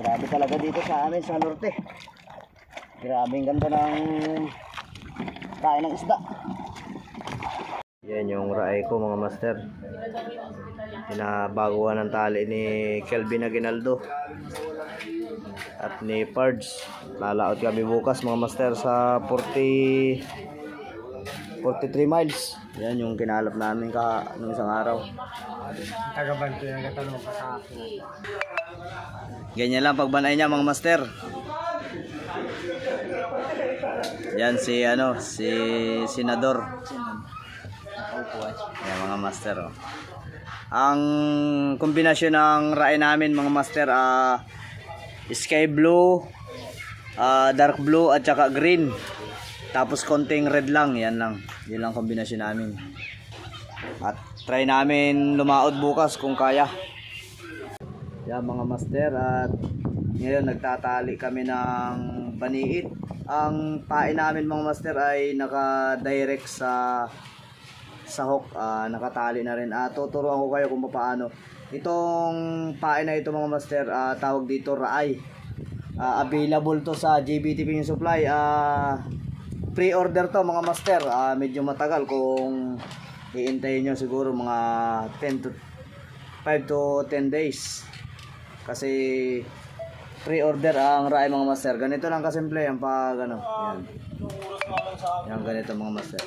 Grabe talaga dito sa amin sa norte. Grabe ang ganda ng kain ng isda. Yan yung raay ko mga master. Pinabaguhan ng tali ni Kelvin Aguinaldo at ni Pards. Lalaot kami bukas mga master sa 40 43 miles. Yan yung kinalap namin ka nung isang araw. Tagabanto yung nagatanong pa sa akin. Ganyan lang pagbanay niya mga master. Yan si ano, si Senador. Yan mga master. Oh. Ang kombinasyon ng rae namin mga master ah sky blue, ah, dark blue at saka green. Tapos konting red lang, yan lang. Yan lang kombinasyon namin. At try namin lumaod bukas kung kaya. Yan mga master at ngayon nagtatali kami ng baniit. Ang pain namin mga master ay naka-direct sa sa hook, ah, nakatali na rin. Ah, tuturuan ko kayo kung paano. Itong pain na ito mga master, ah, tawag dito raay. Ah, available to sa JBT Pin Supply. Ah, pre-order to mga master. Ah, medyo matagal kung iintayin nyo siguro mga 10 to 5 to 10 days. Kasi pre-order ang raay mga master. Ganito lang kasimple ang pag ano. Yan. Yan ganito mga master.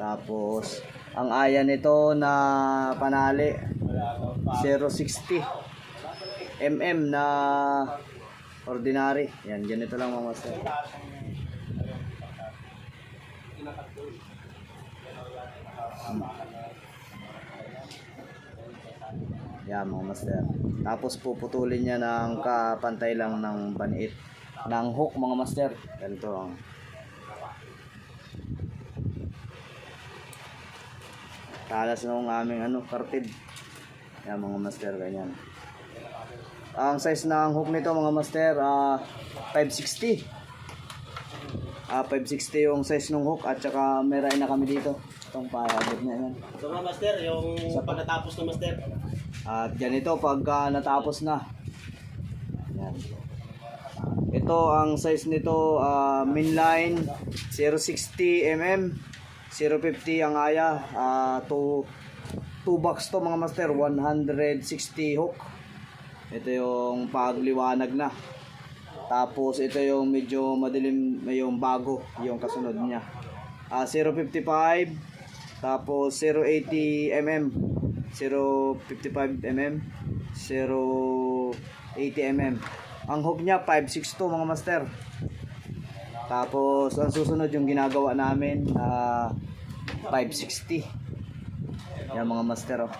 Tapos ang aya nito na panali 060 mm na ordinary. Yan ganito lang mga master. Yan mga master. Tapos puputulin niya ng kapantay lang ng baniit. Ng hook mga master. Ganito ang talas ng aming ano, kartid. Yan mga master, ganyan. Ang size ng hook nito mga master, ah 560. Ah 560 yung size ng hook at saka may ray na kami dito. Itong pahagod niya yan. So mga master, yung pagkatapos ng master. At ganito pagka natapos na. Yan. Ito ang size nito uh, minline 060 mm 050 ang aya uh, 2 2 box to mga master 160 hook ito yung pagliwanag na tapos ito yung medyo madilim yung bago yung kasunod niya. Ah, 055 tapos 080 mm 055 mm 080 mm ang hook niya 562 mga master. Tapos ang susunod yung ginagawa namin ah 560 yan mga master oh.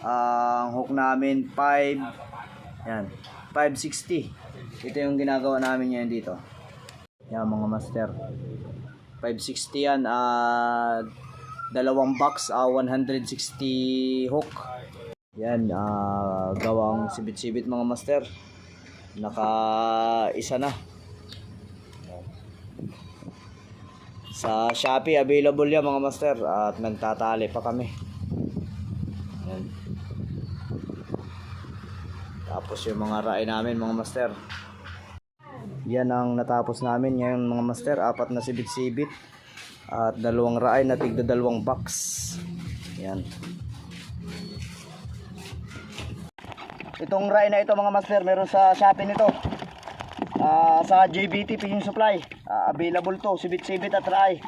ang hook namin 5 yan. 560 ito yung ginagawa namin ngayon dito. Yan mga master. 560 yan ah dalawang box ah 160 hook. Yan ah gawang sibit-sibit mga master. Naka isa na. Sa Shopee available yan mga master. At nagtatali pa kami tapos yung mga raay namin mga master. Yan ang natapos namin ngayon mga master. Apat na sibit-sibit. At dalawang raay na tigda dalawang box. Yan. Itong raay na ito mga master meron sa Shopee nito. Ah, sa JBT Fishing Supply. Ah, available to sibit-sibit at raay